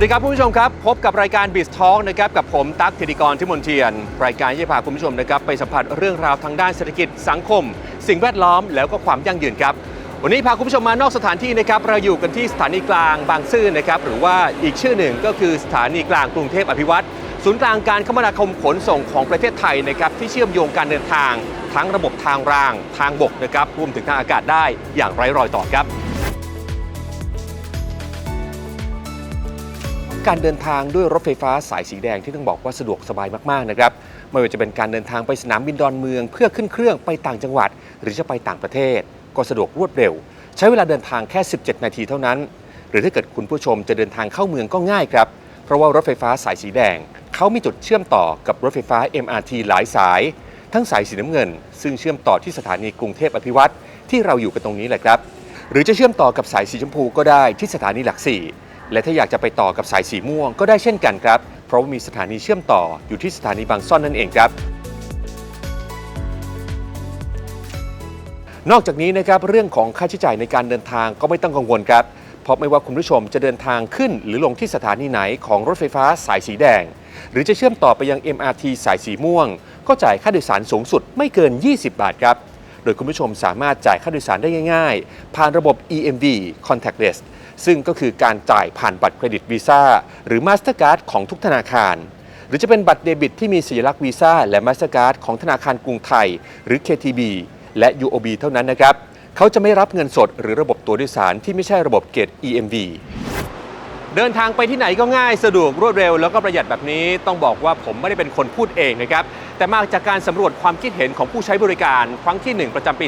สวัสดีครับคุณผู้ชมครับ พบกับรายการ b i z Talk นะครับกับผมตั๊กธิติกรที่มนเทียน รายการที่จะพาคุณผู้ชมนะครับไปสัมผัสเรื่องราวทางด้านเศรษฐกิจสังคม สิ่งแวดล้อมแล้วก็ความยั่งยืนครับ วันนี้พาคุณผู้ชมมานอกสถานที่นะครับเราอยู่กันที่สถานีกลางบางซื่อนะครับหรือว่าอีกชื่อหนึ่งก็คือสถานีกลางกรุงเทพอภิวัตรศูนย์กลางการคมนาคมขนส่งของประเทศไทยนะครับที่เชื่อมโยงการเดินทาง ทั้งระบบทางราง ทางบกนะครับรวมถึงทางอากาศได้อย่างไร้รอยต่อครับ การเดินทางด้วยรถไฟฟ้าสายสีแดงที่ต้องบอกว่าสะดวกสบายมากๆนะครับไม่ว่าจะเป็นการเดินทางไปสนามบินดอนเมือง เพื่อขึ้นเครื่องไปต่างจังหวัด หรือจะไปต่างประเทศ ก็สะดวกรวดเร็ว ใช้เวลาเดินทางแค่ 17 นาทีเท่านั้น หรือถ้าเกิดคุณผู้ชมจะเดินทางเข้าเมืองก็ง่ายครับเพราะว่ารถไฟฟ้าสายสีแดงเขามีจุดเชื่อมต่อกับรถไฟฟ้า MRT หลายสาย ทั้งสายสีน้ำเงิน ซึ่งเชื่อมต่อที่สถานีกรุงเทพอภิวัตรที่เราอยู่กันตรงนี้แหละครับ หรือจะเชื่อมต่อกับสายสีชมพูก็ได้ที่สถานีหลักสี่ และถ้าอยากจะไปต่อกับสายสีม่วงก็ได้เช่นกันครับ เพราะว่ามีสถานีเชื่อมต่ออยู่ที่สถานีบางซ่อนนั่นเองครับ นอกจากนี้นะครับเรื่องของค่าใช้จ่ายในการเดินทางก็ไม่ต้องกังวลครับ เพราะไม่ว่าคุณผู้ชมจะเดินทางขึ้น หรือลงที่สถานีไหนของรถไฟฟ้าสายสีแดง หรือจะเชื่อมต่อไปยัง MRT สายสีม่วง ก็จ่ายค่าโดยสารสูงสุดไม่เกิน 20 บาทครับ โดยคุณผู้ชมสามารถจ่ายค่าโดยสารได้ง่าย ๆ ผ่านระบบ EMV contactless ซึ่งก็คือการจ่ายผ่านบัตรเครดิตวีซ่าหรือ Mastercard ของทุกธนาคาร หรือจะเป็นบัตรเดบิตที่มีสัญลักษณ์วีซ่าและ Mastercard ของธนาคารกรุงไทย หรือ KTB และ UOB เท่านั้นนะครับ เขาจะไม่รับเงินสดหรือระบบตัวโดยสารที่ไม่ใช่ระบบเกต EMV เดินทางไปที่ไหนก็ง่ายสะดวกรวดเร็วแล้วก็ประหยัดแบบนี้ต้องบอกว่าผมไม่ได้เป็นคนพูดเองนะครับ แต่มาจากการสำรวจความคิดเห็นของผู้ใช้บริการ ครั้งที่ 1 ประจำปี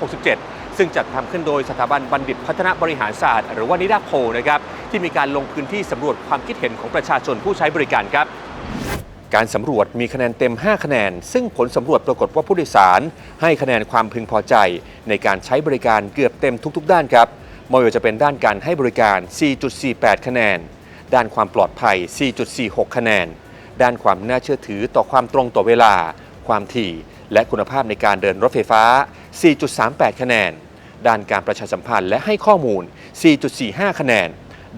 2567 ซึ่งจัดทำขึ้นโดยสถาบันบัณฑิตพัฒนาบริหารศาสตร์ หรือว่านิดาโพนะครับที่มีการลงพื้นที่สำรวจความคิดเห็นของประชาชนผู้ใช้บริการครับการสำรวจมีคะแนนเต็ม 5 คะแนน ซึ่งผลสำรวจปรากฏว่าผู้โดยสาร ให้คะแนนความพึงพอใจ ในการใช้บริการเกือบเต็มทุก ๆ ด้านครับไม่ว่าจะเป็นด้านการให้บริการ 4.48 คะแนน ด้านความปลอดภัย 4.46 คะแนน ด้านความน่าเชื่อถือต่อความตรงต่อเวลา ความถี่ และคุณภาพในการเดินรถไฟฟ้า 4.38 คะแนน ด้านการประชาสัมพันธ์และให้ข้อมูล 4.45 คะแนน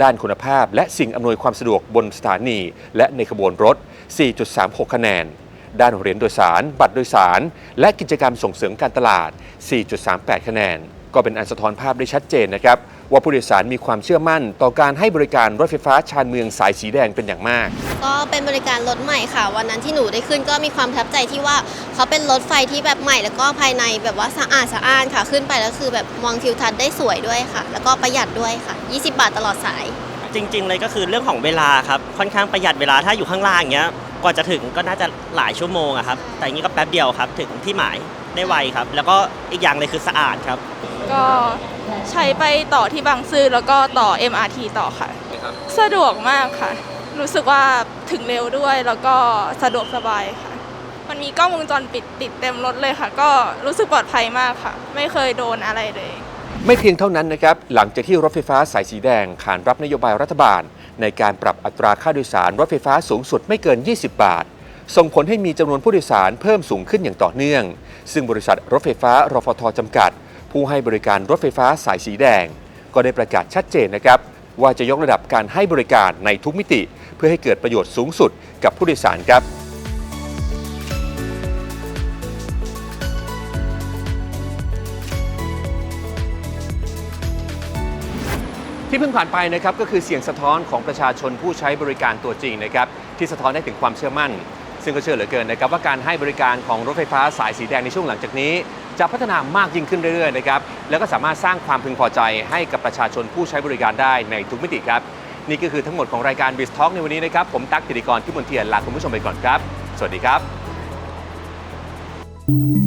ด้านคุณภาพและสิ่งอำนวยความสะดวกบนสถานี และในขบวนรถ 4.36 คะแนน ด้านเหรียญโดยสาร บัตรโดยสาร และกิจกรรมส่งเสริมการตลาด 4.38 คะแนน ก็เป็นอันสะท้อนภาพได้ชัดเจนนะครับ ว่าผู้โดยสารมีความเชื่อมั่น ต่อการให้บริการรถไฟฟ้าชานเมืองสายสีแดงเป็นอย่างมาก ก็เป็นบริการรถใหม่ค่ะ วันนั้นที่หนูได้ขึ้นก็มีความประทับใจที่ว่าเขาเป็นรถไฟที่แบบใหม่ แล้วก็ภายในแบบว่าสะอาดสะอ้านค่ะ ขึ้นไปแล้วคือแบบมองทิวทัศน์ได้สวยด้วยค่ะ แล้วก็ประหยัดด้วยค่ะ 20 บาทตลอดสาย จริง ๆ เลยก็คือเรื่องของเวลาครับค่อนข้างประหยัดเวลาถ้าอยู่ข้างล่างอย่างเงี้ยกว่าจะถึงก็น่าจะหลายชั่วโมงอะครับแต่อย่างนี้ก็แป๊บเดียวครับถึงที่หมายได้ไวครับ แล้วก็อีกอย่างเลยคือสะอาดครับ ก็ใช้ไปต่อที่บางซื่อแล้วก็ต่อ MRT ต่อค่ะ สะดวกมากค่ะ รู้สึกว่าถึงเร็วด้วยแล้วก็สะดวกสบายค่ะ มันมีกล้องวงจรปิดติดเต็มรถเลยค่ะ ก็รู้สึกปลอดภัยมากค่ะ ไม่เคยโดนอะไรเลย ไม่เพียงเท่านั้นนะครับ หลังจากที่รถไฟฟ้าสายสีแดงขานรับนโยบายรัฐบาล ในการปรับอัตราค่าโดยสารรถไฟฟ้าสูงสุดไม่เกิน 20 บาท ส่งผลให้มีจำนวนผู้โดยสารเพิ่มสูงขึ้นอย่างต่อเนื่อง ซึ่งบริษัทรถไฟฟ้ารฟทจำกัด ผู้ให้บริการรถไฟฟ้าสายสีแดง ก็ได้ประกาศชัดเจนนะครับ ว่าจะยกระดับการให้บริการในทุกมิติ เพื่อให้เกิดประโยชน์สูงสุดกับผู้โดยสารครับที่เพิ่งผ่านไปนะครับก็คือเสียงสะท้อนของประชาชนผู้ใช้บริการตัวจริงนะครับที่สะท้อนได้ถึงความเชื่อมั่น ซึ่งก็เชื่อเหลือเกินนะครับว่าการให้บริการของรถไฟฟ้าสายสีแดงในช่วงหลังจากนี้ จะพัฒนามากยิ่งขึ้นเรื่อยๆนะครับแล้วก็สามารถสร้างความพึงพอใจให้กับประชาชนผู้ใช้บริการได้ในทุกมิติครับ นี่ก็คือทั้งหมดของรายการ b i สท็อกในวันนี้นะครับผมตั๊กกิติกรที่มนเทียนลาคุณผู้ชมไปก่อนครับ สวัสดีครับ